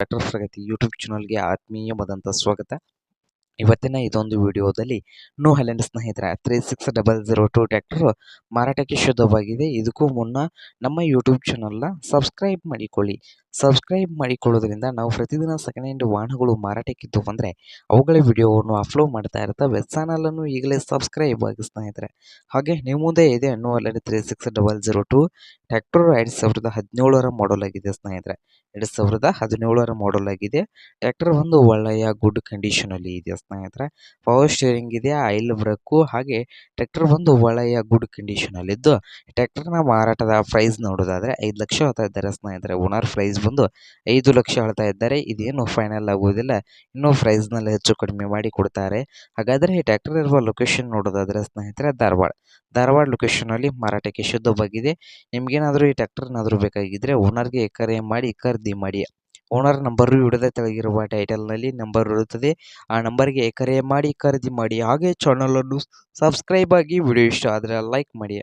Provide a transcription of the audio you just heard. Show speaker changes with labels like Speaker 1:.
Speaker 1: Doctor ಪ್ರಗತಿ YouTube ಚಾನಲ್ಗೆ ಆತ್ಮೀಯವಾದಂಥ ಸ್ವಾಗತ. ಇವತ್ತಿನ ಇದೊಂದು ವಿಡಿಯೋದಲ್ಲಿ ನೋ ಹಲೆಂಡ್ ಸ್ನೇಹಿತರ three six double zero two tractor ಮಾರಾಟಕ್ಕೆ ಶುದ್ಧವಾಗಿದೆ. ಇದಕ್ಕೂ ಮುನ್ನ ನಮ್ಮ ಯೂಟ್ಯೂಬ್ ಚಾನಲ್ನ ಸಬ್ಸ್ಕ್ರೈಬ್ ಮಾಡಿಕೊಳ್ಳಿ. ಸಬ್ಸ್ಕ್ರೈಬ್ ಮಾಡಿಕೊಳ್ಳೋದ್ರಿಂದ ನಾವು ಪ್ರತಿದಿನ ಸೆಕೆಂಡ್ ಹ್ಯಾಂಡ್ ವಾಹನಗಳು ಮಾರಾಟಕ್ಕಿದ್ದು ಬಂದರೆ ಅವುಗಳ ವಿಡಿಯೋವನ್ನು ಅಪ್ಲೋಡ್ ಮಾಡ್ತಾ ಇರ್ತವೆ ಚಾನಲನ್ನು ಈಗಲೇ ಸಬ್ಸ್ಕ್ರೈಬ್ ಆಗಿ ಸ್ನೇಹಿತರೆ. ಹಾಗೆ ನಿಮ್ಮ ಮುಂದೆ ಇದೆ New Holland three six double zero two tractor ಎರಡು ಸಾವಿರದ ಹದಿನೇಳರ ಮಾಡಲ್ ಆಗಿದೆ ಸ್ನೇಹಿತರೆ. ಎರಡು ಸಾವಿರದ ಹದಿನೇಳರ ಮಾಡಲ್ ಆಗಿದೆ. ಟ್ಯಾಕ್ಟರ್ ಒಂದು ಒಳ್ಳೆಯ ಗುಡ್ ಕಂಡೀಷನಲ್ಲಿ ಇದೆ ಸ್ನೇಹಿತರೆ. ಪವರ್ ಸ್ಟೇರಿಂಗ್ ಇದೆ ಆಯಿಲ್ ಬ್ರಕ್ಕು ಹಾಗೆ ಟ್ರ್ಯಾಕ್ಟರ್ ಒಂದು ಒಳ್ಳೆಯ ಗುಡ್ ಕಂಡೀಷನಲ್ಲಿದ್ದು ಟ್ಯಾಕ್ಟರ್ನ ಮಾರಾಟದ ಪ್ರೈಸ್ ನೋಡೋದಾದರೆ ಐದು ಲಕ್ಷ ಹೇಳ್ತಾ ಇದ್ದಾರೆ ಸ್ನೇಹಿತರೆ. ಓನರ್ ಪ್ರೈಸ್ ಬಂದು ಐದು ಲಕ್ಷ ಹೇಳ್ತಾ ಇದ್ದಾರೆ. ಇದೇನು ಫೈನಲ್ ಆಗುವುದಿಲ್ಲ. ಇನ್ನೂ ಪ್ರೈಸ್ನಲ್ಲಿ ಹೆಚ್ಚು ಕಡಿಮೆ ಮಾಡಿ ಕೊಡ್ತಾರೆ. ಹಾಗಾದ್ರೆ ಈ ಟ್ಯಾಕ್ಟರ್ ಇರುವ ಲೊಕೇಶನ್ ನೋಡೋದಾದ್ರೆ ಸ್ನೇಹಿತರೆ ಧಾರವಾಡ. ಧಾರವಾಡ ಲೊಕೇಶನ್ ಅಲ್ಲಿ ಮಾರಾಟಕ್ಕೆ ಶುದ್ಧವಾಗಿದೆ. ನಿಮಗೇನಾದರೂ ಈ ಟ್ಯಾಕ್ಟರ್ನಾದರೂ ಬೇಕಾಗಿದ್ರೆ ಓನರ್ಗೆ ಕರೆ ಮಾಡಿ, ಖರೀದಿ ಮಾಡಿ. ಓನರ್ ನಂಬರ್ ವಿಡಿಯೋದ ತೆಳಗಿರುವ ಟೈಟಲ್ನಲ್ಲಿ ನಂಬರ್ ಇರುತ್ತದೆ. ಆ ನಂಬರ್ಗೆ ಕರೆ ಮಾಡಿ, ಖರೀದಿ ಮಾಡಿ. ಹಾಗೆ ಚಾನಲನ್ನು ಸಬ್ಸ್ಕ್ರೈಬ್ ಆಗಿ ವಿಡಿಯೋ ಇಷ್ಟ ಆದರೆ ಲೈಕ್ ಮಾಡಿ.